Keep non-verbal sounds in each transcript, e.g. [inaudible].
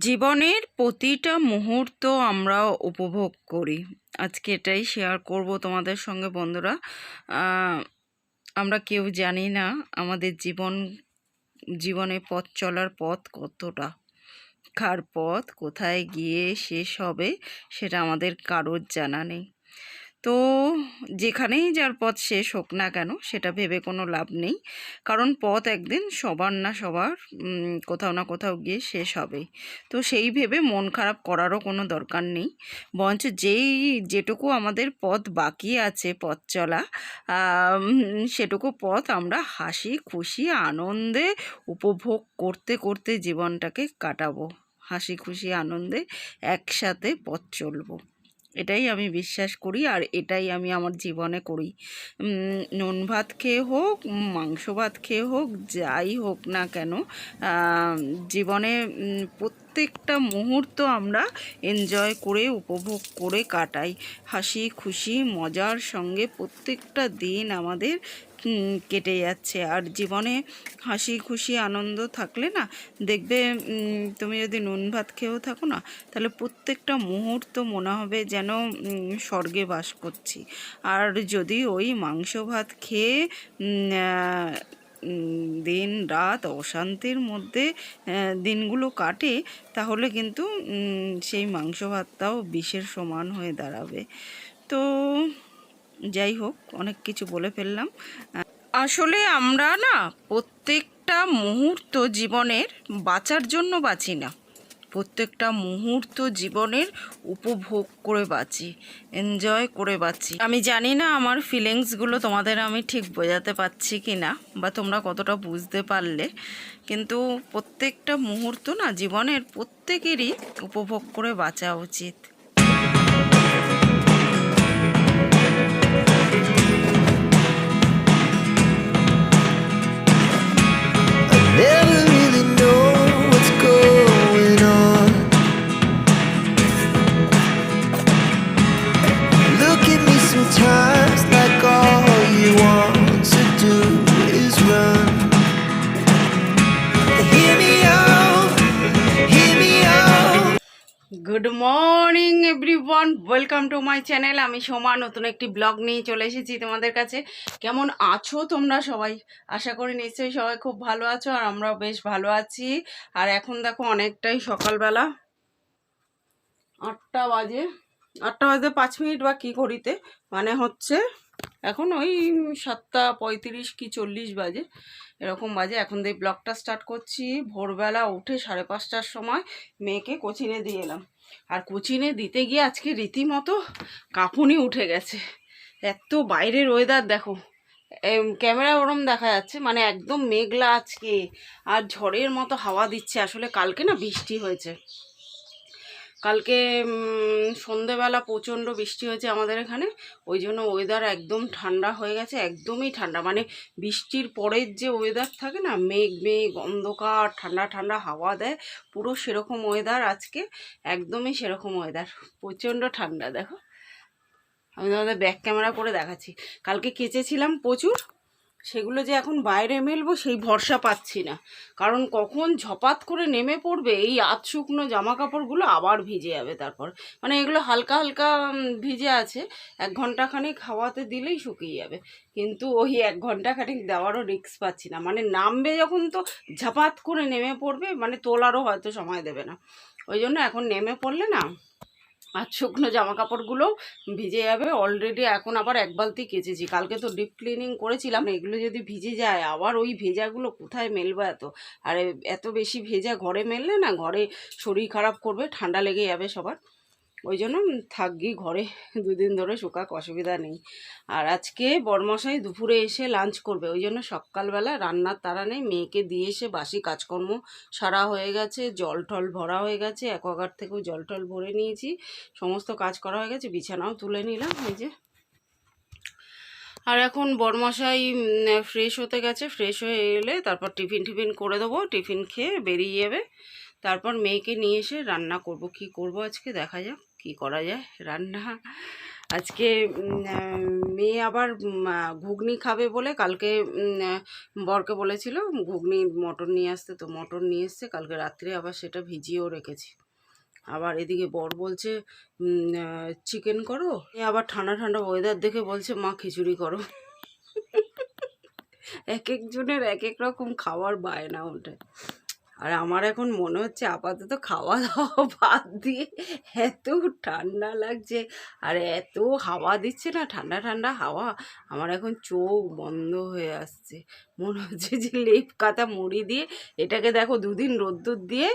জীবনের প্রতিটা মুহূর্ত আমরা উপভোগ করি। আজকে এটাই শেয়ার করব তোমাদের সঙ্গে বন্ধুরা। আমরা কেউ জানি না আমাদের জীবন, জীবনে পথ চলার পথ কতটা, কার পথ, কোথায় গিয়ে শেষ হবে, সেটা আমাদের কারোর জানা নেই। তো যেখানেই যার পথ শেষ হোক না কেন, সেটা ভেবে কোনো লাভ নেই। কারণ পথ একদিন সবার না সবার কোথাও না কোথাও গিয়ে শেষ হবেই তো সেই ভেবে মন খারাপ করারও কোনো দরকার নেই। বরঞ্চ যেই, যেটুকু আমাদের পথ বাকি আছে পথ চলা সেটুকু পথ আমরা হাসি, খুশি, আনন্দে উপভোগ করতে করতে জীবনটাকে কাটাবো। হাসি, খুশি, আনন্দে একসাথে পথ চলবো। এটাই আমি বিশ্বাস করি আর এটাই আমি আমার জীবনে করি। নুন ভাত খেয়ে হোক মাংস ভাত খেয়ে হোক যাই হোক না কেন জীবনে উম, প্রত্যেকটা মুহূর্ত আমরা এনজয় করে, উপভোগ করে কাটাই। হাসি, খুশি, মজার সঙ্গে প্রত্যেকটা দিন আমাদের কেটে যাচ্ছে। আর জীবনে হাসি, খুশি, আনন্দ থাকলে না, দেখবে তুমি যদি নুন ভাত খেয়েও থাকো না, তাহলে প্রত্যেকটা মুহূর্ত মনে হবে যেন স্বর্গে বাস করছি। আর যদি ওই মাংস ভাত খেয়ে দিন, রাত অশান্তির মধ্যে দিনগুলো কাটে, তাহলে কিন্তু সেই মাংস ভাতটাও বিষের সমান হয়ে দাঁড়াবে। তো, যাই হোক, অনেক কিছু বলে ফেললাম। আসলে আমরা না, প্রত্যেকটা মুহূর্ত জীবনের বাঁচার জন্য বাঁচি না। প্রত্যেকটা মুহূর্ত জীবনের উপভোগ করে বাঁচি এনজয় করে বাঁচি। আমি জানি না আমার ফিলিংসগুলো তোমাদের আমি ঠিক বোঝাতে পারছি কি না বা তোমরা কতটা বুঝতে পারলে, কিন্তু প্রত্যেকটা মুহূর্ত না জীবনের প্রত্যেকেরই উপভোগ করে বাঁচা উচিত। Never টু মাই চ্যানেল, আমি সোমা, নতুন একটি ব্লগ নিয়ে চলে এসেছি তোমাদের কাছে। কেমন আছো তোমরা সবাই? আশা করি নিশ্চয়ই সবাই খুব ভালো আছো, আর আমরাও বেশ ভালো আছি। আর এখন দেখো অনেকটাই সকালবেলা। আটটা বাজে। আটটা বাজে পাঁচ মিনিট বা কী করিতে মানে হচ্ছে এখন ওই সাতটা পঁয়ত্রিশ কি চল্লিশ বাজে। এরকম বাজে। এখন দিয়ে ব্লগটা স্টার্ট করছি। ভোরবেলা উঠে সাড়ে পাঁচটার সময় মেয়েকে কোচিনে দিয়ে এলাম। আর কোচিনে দিতে গিয়ে আজকে রীতিমতো কাঁপুনি উঠে গেছে। এত বাইরের ওয়েদার দেখো। ক্যামেরা ওরম দেখা যাচ্ছে মানে একদম মেঘলা আজকে। আর ঝড়ের মতো হাওয়া দিচ্ছে। আসলে কালকে না বৃষ্টি হয়েছে। কালকে সন্ধেবেলা প্রচণ্ড বৃষ্টি হয়েছে আমাদের এখানে। ওই জন্য ওয়েদার একদম ঠান্ডা হয়ে গেছে, একদমই ঠান্ডা। মানে বৃষ্টির পরের যে ওয়েদার থাকে না, মেঘ মেঘ, অন্ধকার, ঠান্ডা ঠান্ডা হাওয়া দেয়, পুরো সেরকম ওয়েদার আজকে, একদমই সেরকম ওয়েদার প্রচণ্ড ঠান্ডা, দেখো। আমি তোমাদের ব্যাক ক্যামেরা করে দেখাচ্ছি। কালকে কেচেছিলাম প্রচুর। সেগুলো যে এখন বাইরে মেলবো সেই ভরসা পাচ্ছি না। কারণ কখন ঝপাত করে নেমে পড়বে এই আধ শুকনো জামা কাপড়গুলো আবার ভিজে যাবে তারপর। মানে এগুলো হালকা হালকা ভিজে আছে, এক ঘণ্টা খানিক হাওয়াতে দিলেই শুকিয়ে যাবে। কিন্তু ওই এক ঘণ্টা খানিক দেওয়ারও রিস্ক পাচ্ছি না। মানে নামবে যখন তো ঝাপাত করে নেমে পড়বে মানে তোলারও হয়তো সময় দেবে না। ওই জন্য এখন নেমে পড়লে না আর শুকনো জামা কাপড়গুলো ভিজে যাবে। অলরেডি এখন আবার এক বালতি কেচেছি। কালকে তো ডিপ ক্লিনিং করেছিলাম এগুলো যদি ভিজে যায়, আবার ওই ভেজাগুলো কোথায় মেলবো এত? আর, এত বেশি ভেজা ঘরে মেললে না, ঘরে শরীর খারাপ করবে, ঠান্ডা লেগে যাবে সবার। ওই জন্য থাকি ঘরে। দুদিন ধরে শুকাক, অসুবিধা নেই। আর আজকে বরমশাই দুপুরে এসে লাঞ্চ করবে। ওই জন্য সকালবেলা রান্নার তারা নেই। মেয়েকে দিয়ে এসে বাসি কাজকর্ম সারা হয়ে গেছে, জল টল ভরা হয়ে গেছে। অ্যাকোয়াগার্ড থেকেও জল টল ভরে নিয়েছি। সমস্ত কাজ করা হয়ে গেছে। বিছানাও তুলে নিলাম এই যে। আর এখন বরমশাই ফ্রেশ হতে গেছে। ফ্রেশ হয়ে এলে তারপর টিফিন টিফিন করে দেবো। টিফিন খেয়ে বেরিয়ে যাবে। তারপর মেয়েকে নিয়ে এসে রান্না করব। কি করব আজকে দেখা যাক। কি করা যায়? রান্না আজকে মেয়ে আবার ঘুগনি খাবে বলে কালকে বরকে বলেছিল, ঘুগনি মটর নিয়ে আসতে, তো মটর নিয়ে এসছে। কালকে রাত্রে আবার সেটা ভিজিয়েও রেখেছি। আবার এদিকে বর বলছে চিকেন করো? আবার ঠান্ডা ঠান্ডা ওয়েদার দেখে বলছে, মা, খিচুড়ি করো। এক একজনের এক এক রকম খাবার খাওয়ার বায়না ওঠে আর আমার এখন মনে হচ্ছে আপাতত খাওয়া দাওয়া [laughs] বাদ দিয়ে এত ঠান্ডা লাগছে। আর এত হাওয়া দিচ্ছে না, ঠান্ডা ঠান্ডা হাওয়া। আমার এখন চোখ বন্ধ হয়ে আসছে। মনে হচ্ছে যে লেপ কাতা মুড়ি দিয়ে এটাকে দেখো দুদিন রোদ্দুর দিয়ে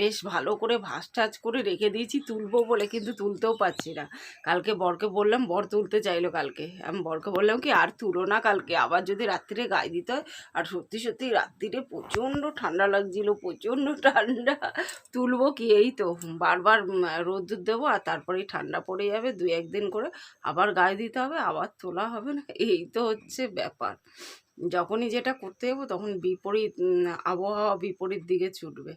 বেশ ভালো করে ভাস টাজ করে রেখে দিয়েছি। তুলবো বলে কিন্তু তুলতেও পারছি না। কালকে বরকে বললাম, বর তুলতে চাইলো কালকে। আমি বরকে বললাম কি, আর তুলো না কালকে। আবার যদি রাত্রিরে গায়ে দিতে হয়। আর সত্যি সত্যি রাত্রিরে প্রচণ্ড ঠান্ডা লাগছিল, প্রচণ্ড ঠান্ডা। তুলবো কি, এই তো বারবার রোদ্দুর দেবো আর তারপরেই ঠান্ডা পড়ে যাবে দু একদিন করে। আবার গায়ে দিতে হবে, আবার তোলা হবে না। এই তো হচ্ছে ব্যাপার। যখনই যেটা করতে যাব তখন বিপরীত আবহাওয়া বিপরীত দিকে ছুটবে।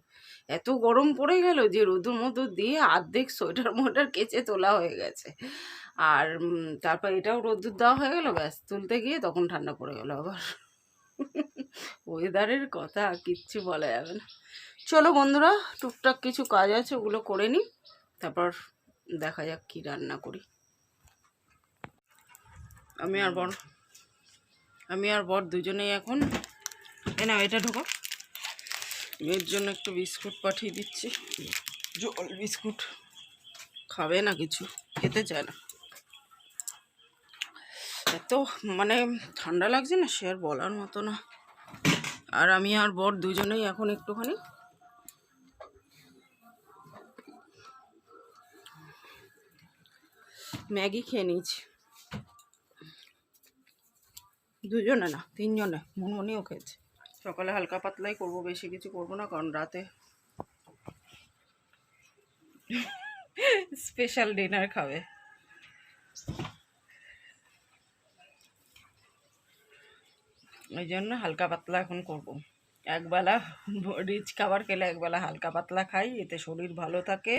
এত গরম পড়ে গেল যে রোদুর মতো দিয়ে অর্ধেক সোয়েটার মোটার কেচে তোলা হয়ে গেছে। আর তারপর এটাও রোদ্দুর দেওয়া হয়ে গেল, ব্যাস, তুলতে গিয়ে তখন ঠান্ডা পড়ে গেল আবার। ওয়েদারের কথা কিচ্ছু বলা যাবে না। চলো বন্ধুরা, টুকটাক কিছু কাজ আছে, ওগুলো করে নিই, তারপর দেখা যাক কি রান্না করি। আমি আর বর আমি আর বর দুজনেই এখন এ না এটা ঢোকো মেয়ের জন্য একটু বিস্কুট পাঠিয়ে দিচ্ছি। জল বিস্কুট। খাবে না কিছু, খেতে চায় না। এত মানে ঠান্ডা লাগছে না, সে আর বলার মতো না। আর আমি আর বর দুজনেই এখন একটুখানি ম্যাগি খেয়ে নিয়েছি। দুজনে না তিনজনে মনমনিও খেয়েছে। সকালে হালকা পাতলাই করব বেশি কিছু করব না কারণ রাতে স্পেশাল ডিনার খাবে। ওই জন্য হালকা পাতলা এখন করব। একবেলা রিচ খাবার খেলে একবেলা হালকা পাতলা খাই এতে শরীর ভালো থাকে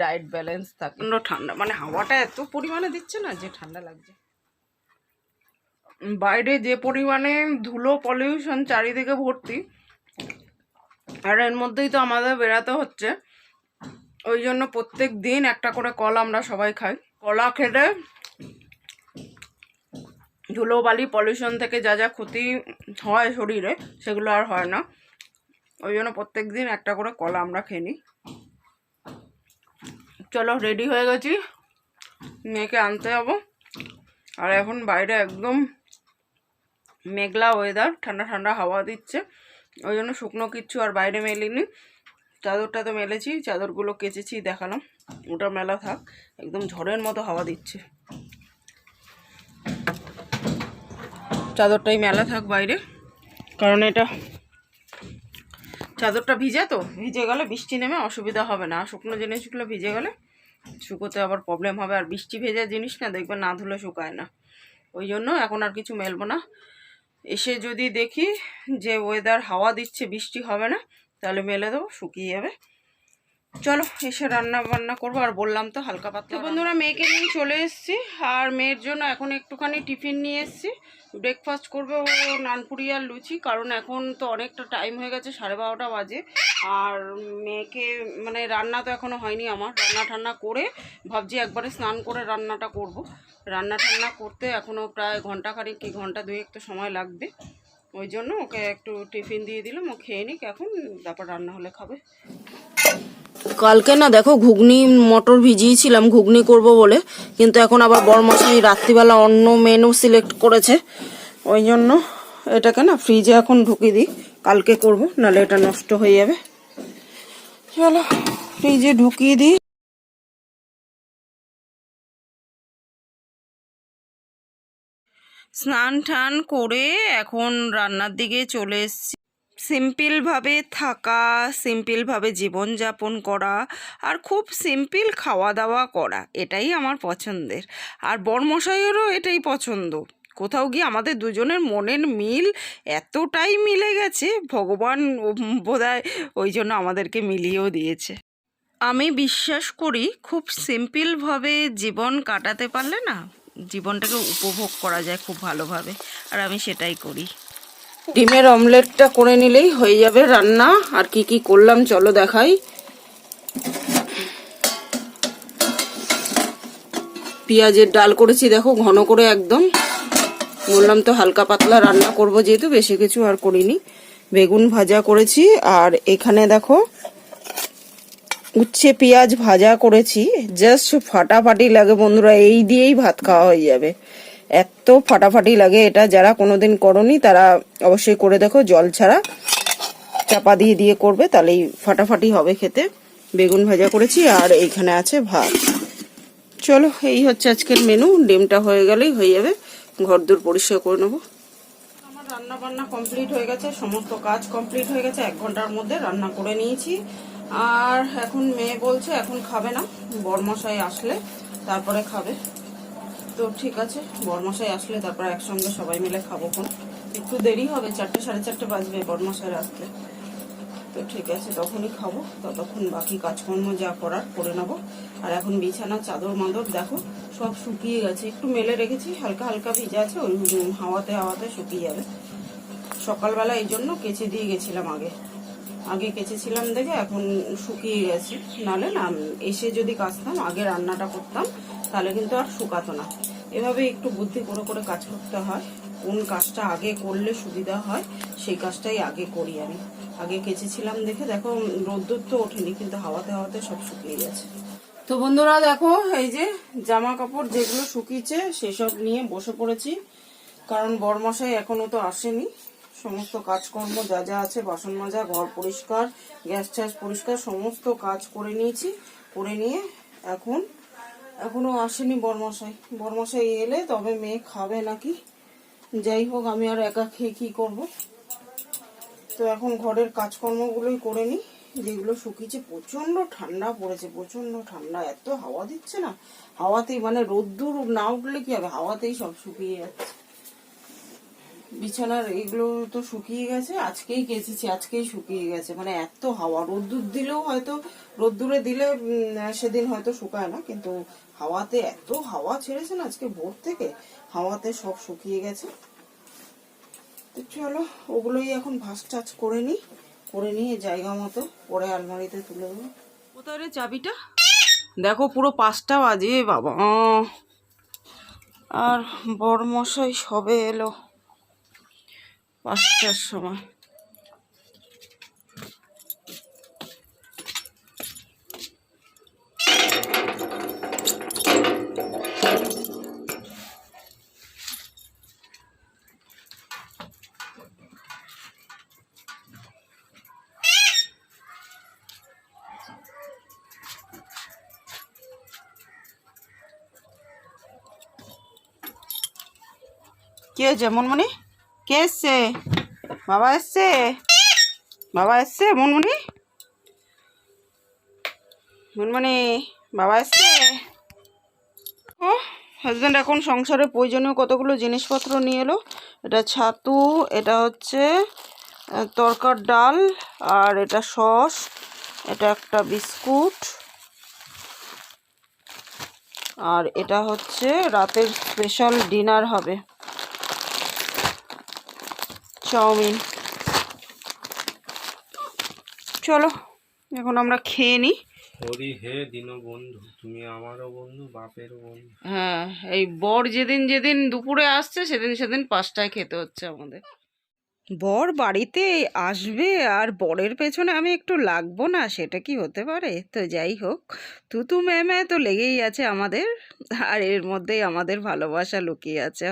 ডায়েট ব্যালেন্স থাকে। ঠান্ডা মানে হাওয়াটা এত পরিমাণে দিচ্ছে না যে ঠান্ডা লাগছে। বাইরে যে পরিমাণে ধুলো পলিউশন চারিদিকে ভর্তি, আর এর মধ্যেই তো আমাদের বেরাতে হচ্ছে। ওই জন্য প্রত্যেক দিন একটা করে কলা আমরা সবাই খাই। কলা খেলে ধুলো বালি পলিউশন থেকে যা যা ক্ষতি হয় শরীরে, সেগুলো আর হয় না। ওই জন্য প্রত্যেক দিন একটা করে কলা আমরা খেয়ে নিই। চলো রেডি হয়ে গেছি। মেয়েকে আনতে যাব। আর এখন বাইরে একদম মেঘলা ওয়েদার ঠান্ডা ঠান্ডা হাওয়া দিচ্ছে। ওই জন্য শুকনো কিচ্ছু আর বাইরে মেলিনি। চাদরটা তো মেলেছি, চাদরগুলো কেচেছি, দেখালাম। ওটা মেলা থাক, একদম ঝড়ের মতো হাওয়া দিচ্ছে। চাদরটাই মেলা থাক বাইরে। কারণ এটা চাদরটা ভিজে তো, ভিজে গেলে বৃষ্টি নেমে অসুবিধা হবে না। শুকনো জিনিসগুলো ভিজে গেলে শুকোতে আবার প্রবলেম হবে। আর বৃষ্টি ভেজা জিনিস না, দেখবে না ধুলে শুকায় না। ওই জন্য এখন আর কিছু মেলবো না। এসে যদি দেখি যে ওয়েদার হাওয়া দিচ্ছে, বৃষ্টি হবে না, তাহলে মেলে দেবো, শুকিয়ে যাবে। চলো এসে রান্না বান্না করব। আর বললাম তো হালকা পাতলা বন্ধুরা মেয়েকে নিয়ে চলে এসেছি। আর মেয়ের জন্য এখন একটুখানি টিফিন নিয়ে এসেছি। ব্রেকফাস্ট করবে ও নানপুরি আর লুচি কারণ এখন তো অনেকটা টাইম হয়ে গেছে সাড়ে বারোটা বাজে। আর মেয়েকে মানে রান্না তো এখনও হয়নি আমার। রান্না ঠান্না করে ভাবছি একবারে স্নান করে রান্নাটা করব। রান্না টান্না করতে এখনও প্রায় ঘণ্টা খানিক কি ঘণ্টা দুয়েক তো সময় লাগবে। ওই জন্য ওকে একটু টিফিন দিয়ে দিলাম ও খেয়ে নিক এখন তারপর রান্না হলে খাবে। কালকে না দেখো ঘুগনি, মটর ভিজিয়েছিলাম, ঘুগনি করব বলে। কিন্তু এখন আবার বরমশাই রাত্রিবেলা অন্য মেনু সিলেক্ট করেছে। ওই জন্য এটাকে না ফ্রিজে এখন ঢুকিয়ে দিই। কালকে করব নাহলে এটা নষ্ট হয়ে যাবে। চলো ফ্রিজে ঢুকিয়ে দিই। স্নান টান করে এখন রান্নার দিকে চলে এসেছি। সিম্পলভাবে থাকা, সিম্পলভাবে জীবনযাপন করা আর খুব সিম্পল খাওয়া দাওয়া করা, এটাই আমার পছন্দের। আর বরমশাইয়েরও এটাই পছন্দ। কোথাও গিয়ে আমাদের দুজনের মনের মিল এতটাই মিলে গেছে, ভগবান বোধহয় ওই জন্য আমাদেরকে মিলিয়েও দিয়েছে। আমি বিশ্বাস করি খুব সিম্পলভাবে জীবন কাটাতে পারলে না, জীবনটাকে উপভোগ করা যায় খুব ভালোভাবে। আর আমি সেটাই করি। ডিমের অমলেটটা করে নিলেই হয়ে যাবে রান্না। আর কি কি করলাম চলো দেখাই। পেঁয়াজের ডাল করেছি, দেখো ঘন করে একদম। বললাম তো হালকা পাতলা রান্না করব, যেহেতু বেশি কিছু আর করিনি। বেগুন ভাজা করেছি, আর এখানে দেখো উচ্ছে পেঁয়াজ ভাজা করেছি। জাস্ট ফাটাফাটি লাগে বন্ধুরা, এই দিয়েই ভাত খাওয়া হয়ে যাবে। এত ফাটাফাটি লাগে এটা, যারা কোনোদিন করনি তারা অবশ্যই করে দেখো, জল ছাড়া। চাপা দিয়ে দিয়ে করবে, তাহলেই ফাটাফাটি হবে খেতে। বেগুন ভাজা করেছি আর এইখানে আছে ভাত। চলো, এই হচ্ছে আজকের মেনু ডিমটা হয়ে গেলেই হয়ে যাবে। ঘর দূর পরিষ্কার করে নেব। আমার রান্না বান্না কমপ্লিট হয়ে গেছে, সমস্ত কাজ কমপ্লিট হয়ে গেছে, এক ঘণ্টার মধ্যে রান্না করে নিয়েছি। আর এখন মেয়ে বলছে, এখন খাবে না। বরমশাই আসলে, তারপরে খাবে। তো ঠিক আছে, বরমশাই আসলে তারপর একসঙ্গে সবাই মিলে খাব কোন একটু দেরি হবে, চারটে, সাড়ে চারটে বাজবে বরমশাই আসতে। তো ঠিক আছে, তখনই খাব, ততক্ষণ বাকি কাজকর্ম যা করার করে নেব। আর এখন বিছানা, চাদর, মাদর, দেখো, সব শুকিয়ে গেছে। একটু মেলে রেখেছি, হালকা হালকা ভিজা আছে, ওই হাওয়াতে হাওয়াতে শুকিয়ে যাবে। সকালবেলা এই জন্য কেচে দিয়ে গেছিলাম আগে। আগে কেচেছিলাম দেখে এখন শুকিয়ে গেছে। নালে না এসে যদি কাচতাম আগে রান্নাটা করতাম তাহলে কিন্তু আর শুকাতো না। এভাবে একটু বুদ্ধি করে করে কাজ করতে হয়। কোন কাজটা আগে করলে সুবিধা হয়, সেই কাজটাই আগে করি আমি। আগে কেচেছিলাম দেখে দেখো, রোদ্দুর তো ওঠেনি, কিন্তু হাওয়াতে হাওয়াতে সব শুকিয়ে গেছে। তো বন্ধুরা দেখো, এই যে জামা কাপড় যেগুলো শুকিয়েছে, সেসব নিয়ে বসে পড়েছি। কারণ বরমশাই এখনও তো আসেনি। সমস্ত কাজকর্ম যা যা আছে, বাসন মাজা, ঘর পরিষ্কার, গ্যাস ট্যাস পরিষ্কার, সমস্ত কাজ করে নিয়েছি। করে নিয়ে এখন এখনও আসেনি বরমশাই। বরমশাই এলে তবে মেয়ে খাবে নাকি? যাই হোক, আমি আর একা খেয়ে কি করব? তো এখন ঘরের কাজকর্মগুলোই করে নিই, যেগুলো শুকিয়েছে। প্রচণ্ড ঠান্ডা পড়েছে প্রচণ্ড ঠান্ডা। এত হাওয়া দিচ্ছে না, হাওয়াতেই মানে রোদ্দুর না উঠলে কি হবে? হাওয়াতেই সব শুকিয়ে যাচ্ছে। বিছানার এগুলো তো শুকিয়ে গেছে, আজকেই কেচেছি, আজকেই শুকিয়ে গেছে। মানে এত হাওয়া, রোদ্দুর দিলেও হয়তো, রোদ্দুরে দিলে সেদিন হয়তো শুকায় না, কিন্তু হাওয়াতে এত হাওয়া ছেড়েছে না আজকে ভোর থেকে, হাওয়াতে সব শুকিয়ে গেছে। তো চলো, ওগুলোই এখন ভাস টাচ করে নি করে নিয়ে জায়গা মতো পরে আলমারিতে তুলে দেবো। কোথায় রে চাবিটা? দেখো পুরো পাঁচটা বাজে, বাবা। আর বড় মশাই সবে এলো। পাঁচটার সময়। কে হয়েছে মনমণি কে এসছে? বাবা এসছে? বাবা এসছে? মনমণি মনমণি বাবা এসছে? ও হাজব্যান্ড এখন সংসারে প্রয়োজনীয় কতগুলো জিনিসপত্র নিয়ে এলো? এটা ছাতু, এটা হচ্ছে তরকার ডাল, আর এটা সস, এটা একটা বিস্কুট, আর এটা হচ্ছে রাতের স্পেশাল ডিনার হবে। চাউমিন। চলো এখন আমরা খেয়ে নিই হরি হে দীনবন্ধু তুমি আমারও বন্ধু বাপেরও বন্ধু। হ্যাঁ এই বর যেদিন যেদিন দুপুরে আসছে সেদিন সেদিন পাঁচটায় খেতে হচ্ছে আমাদের। বর বাড়িতে আসবে আর বরের পেছনে আমি একটু লাগবো না সেটা কি হতে পারে? তো যাই হোক তুতু ম্যামে তো লেগেই আছে আমাদের আর এর মধ্যেই আমাদের ভালোবাসা লুকিয়ে আছে।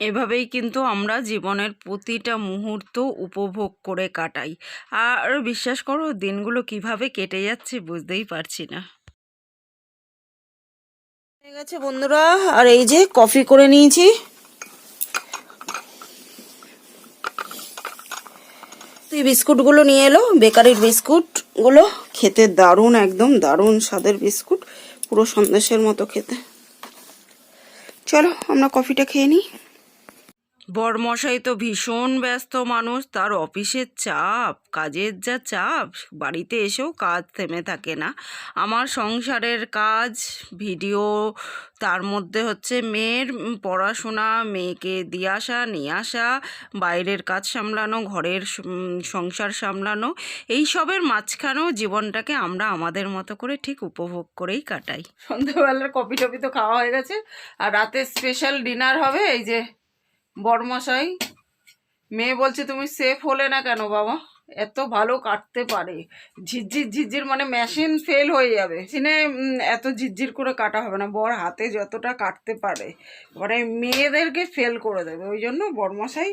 এভাবেই কিন্তু আমরা জীবনের প্রতিটা মুহূর্ত উপভোগ করে কাটাই। আর বিশ্বাস করো, দিনগুলো কীভাবে কেটে যাচ্ছে বুঝতেই পারছি না। বন্ধুরা, আর এই যে কফি করে নিয়েছি। এই বিস্কুটগুলো নিয়ে এলো, বেকারির বিস্কুটগুলো খেতে দারুণ, একদম দারুণ স্বাদের বিস্কুট, পুরো সন্দেশের মতো খেতে। চলো, আমরা কফিটা খেয়ে নিই। বরমশাই তো ভীষণ ব্যস্ত মানুষ, তার অফিসের চাপ, কাজের যা চাপ, বাড়িতে এসেও কাজ থেমে থাকে না। আমার সংসারের কাজ, ভিডিও, তার মধ্যে হচ্ছে মেয়ের পড়াশোনা, মেয়েকে দিয়ে আসা, নিয়ে আসা, বাইরের কাজ সামলানো, ঘরের সংসার সামলানো, এই সবের মাঝখানেও জীবনটাকে আমরা আমাদের মতো করে ঠিক উপভোগ করেই কাটাই। সন্ধ্যাবেলার কফি টফি তো খাওয়া হয়ে গেছে, আর রাতে স্পেশাল ডিনার হবে, এই যে বড়মশাই, মেয়ে বলছে তুমি সেফ হলে না কেন বাবা? এত ভালো কাটতে পারে। ঝিরঝির ঝিরঝির মানে মেশিন ফেল হয়ে যাবে। সিনে এত ঝিরঝির করে কাটা হবে না। বর হাতে যতটা কাটতে পারে মানে মেয়েদেরকে ফেল করে দেবে। ওই জন্য বড়মশাই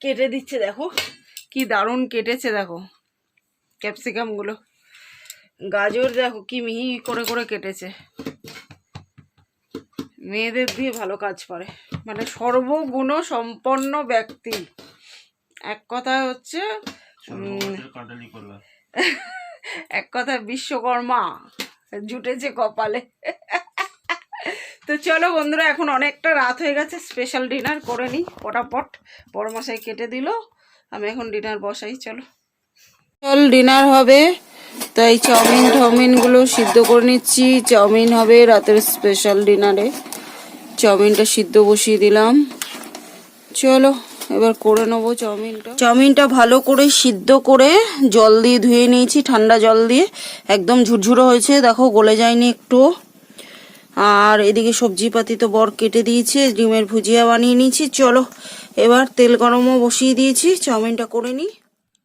কেটে দিচ্ছে, দেখো। কি দারুণ কেটেছে, দেখো। ক্যাপসিকামগুলো গাজর, দেখো, কি মিহি করে করে কেটেছে। মেয়েদের দিয়ে ভালো কাজ করে। মানে সর্বগুণ সম্পন্ন ব্যক্তি। এক কথায় হচ্ছে এক কথায় বিশ্বকর্মা জুটেছে কপালে। তো চলো বন্ধুরা এখন অনেকটা রাত হয়ে গেছে স্পেশাল ডিনার করে নিই পটাপট। বড় মশাই কেটে দিল আমি এখন ডিনার বসাই চলো। চল ডিনার হবে তাই চাউমিন টাউমিনগুলো সিদ্ধ করে নিচ্ছি। চাউমিন হবে রাতের স্পেশাল ডিনারে চাউমিনটা সিদ্ধ বসিয়ে দিলাম। চলো, এবার করে নেব চাউমিনটা। চাউমিনটা ভালো করে সিদ্ধ করে জল দিয়ে ধুয়ে নিয়েছি, ঠান্ডা জল দিয়ে। একদম ঝুরঝুরো হয়েছে, দেখো গলে যায়নি একটু। আর এদিকে সবজিপাতি তো বর কেটে দিয়েছে, ডিমের ভুজিয়া বানিয়ে নিয়েছি। চলো, এবার তেল গরমও বসিয়ে দিয়েছি, চাউমিনটা করে নিই।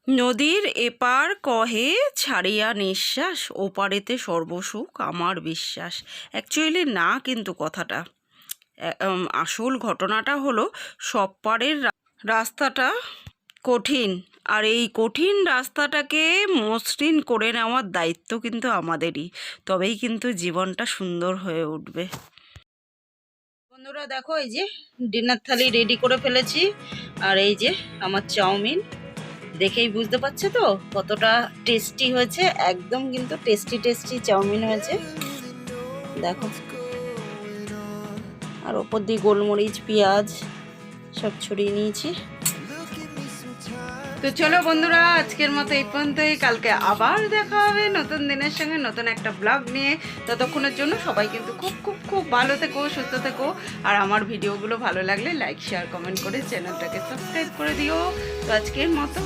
নদীর এপার কহে ছাড়িয়া নিঃশ্বাস, ওপারেতে সর্বসুখ আমার বিশ্বাস। অ্যাকচুয়ালি না কিন্তু কথাটা। আসল ঘটনাটা হলো সব পারের রাস্তাটা কঠিন। আর এই কঠিন রাস্তাটাকে মসৃণ করে নেওয়ার দায়িত্ব কিন্তু আমাদেরই। তবেই কিন্তু জীবনটা সুন্দর হয়ে উঠবে। বন্ধুরা দেখো, এই যে ডিনার থালি রেডি করে ফেলেছি। আর এই যে আমার চাউমিন। দেখেই বুঝতে পারছ তো কতটা টেস্টি হয়েছে। একদম কিন্তু টেস্টি টেস্টি চাউমিন হয়েছে। দেখো। আর ওপর দিয়ে গোলমরিচ, পেঁয়াজ সব ছড়িয়ে নিয়েছি। তো চলো বন্ধুরা, আজকের মতো এই পর্যন্তই। কালকে আবার দেখা হবে নতুন দিনের সঙ্গে, নতুন একটা ব্লগ নিয়ে। ততক্ষণের জন্য সবাই কিন্তু খুব খুব খুব ভালো থেকো, সুস্থ থেকো। আর আমার ভিডিওগুলো ভালো লাগলে লাইক শেয়ার কমেন্ট করে চ্যানেলটাকে সাবস্ক্রাইব করে দিও। তো আজকের মতো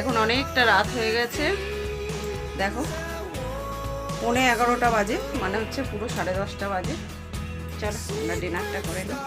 এখন অনেকটা রাত হয়ে গেছে। দেখো। পৌনে এগারোটা বাজে মানে হচ্ছে পুরো সাড়ে দশটা বাজে। চলো আমরা ডিনারটা করে নিই।